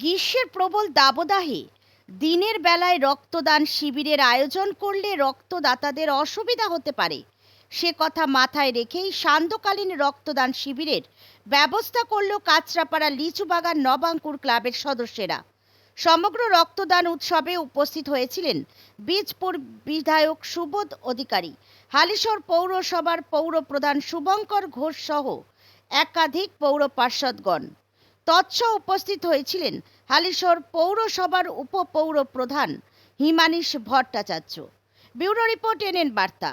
গ্রীষ্মের প্রবল দাবদাহে দিনের বেলায় রক্তদান শিবিরের আয়োজন করলে রক্তদাতাদের অসুবিধা হতে পারে। সে কথা মাথায় রেখেই সান্ধ্যকালীন রক্তদান শিবিরের ব্যবস্থা করল কাঁচরাপাড়া লিচুবাগান নবাঙ্কুর ক্লাবের সদস্যরা। সমগ্র রক্তদান উৎসবে উপস্থিত হয়েছিলেন বীজপুর বিধায়ক সুবোধ অধিকারী, হালিশহর পৌরসভার পৌর প্রধান শুভঙ্কর ঘোষ সহ একাধিক পৌর পার্ষদগণ। তৎস উপস্থিত হয়েছিলেন হালিশহর পৌরসভার উপপৌর প্রধান Himanish Bhattacharya. Bureau report NN বার্তা।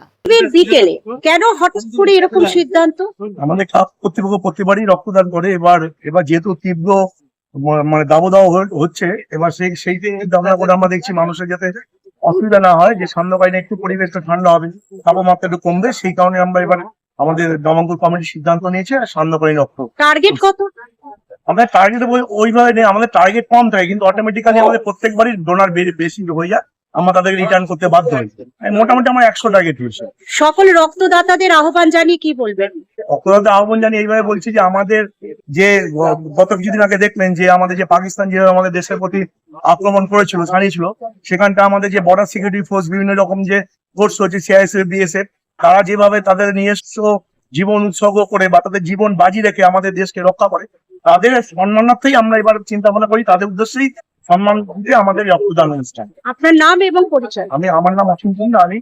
বিকেলে কেন হঠাৎ করে এরকম সিদ্ধান্ত? আমাদের ক্লাব কর্তৃপক্ষ প্রতিবারই রক্তদান করে। এবার এবার যেহেতু তীব্র মানে দাবদাহ হচ্ছে এবার সেই সেই দাবদাহ করে আমরা দেখছি মানুষের যাতে অসুবিধা না হয় যে সান্ধ্যকালীন একটু পরিবেশটা ঠান্ডা হবে তাপমাত্রা একটু কমবে সেই কারণে আমরা এবার আমাদের দমঙ্গল কমিটি সিদ্ধান্ত নিয়েছে আর সান্ধ্যকালীন রক্ত টার্গেট কত? আমাদের টার্গেট ওইভাবে নেই আমাদের টার্গেট কম থাকে কিন্তু অটোমেটিক্যালি আমাদের প্রত্যেকবারই ডোনার বেশি হয়ে যায় আমরা তাদেরকে রিটার্ন করতে বাধ্য হই। এই মোটামুটি আমার একশো টার্গেট হয়েছে। সকল রক্তদাতাদের আহ্বান জানিয়ে কি বলবেন? অপরাধ আহ্বান জানি এইভাবে বলছি যে আমাদের যে গত কিছুদিন আগে দেখলেন যে আমাদের যে পাকিস্তান যেভাবে আমাদের দেশের প্রতি আক্রমণ করেছিল ছাড়িয়েছিল সেখানটা আমাদের যে বর্ডার সিকিউরিটি ফোর্স বিভিন্ন রকম যে ফোর্স রয়েছে সিআইএসএফ বিএসএফ তারা যেভাবে তাদের নিজস্ব জীবন উৎসর্গ করে বা তাদের জীবন বাজি রেখে আমাদের দেশকে রক্ষা করে তাদের সম্মানার্থেই আমরা এবার চিন্তা ভাবনা করি তাদের উদ্দেশ্যেই সম্মান দিয়ে আমাদের রক্তদান অনুষ্ঠান। আপনার নাম এবং পরিচয়। আমি আমার নাম অসীম চন্দ্র আমি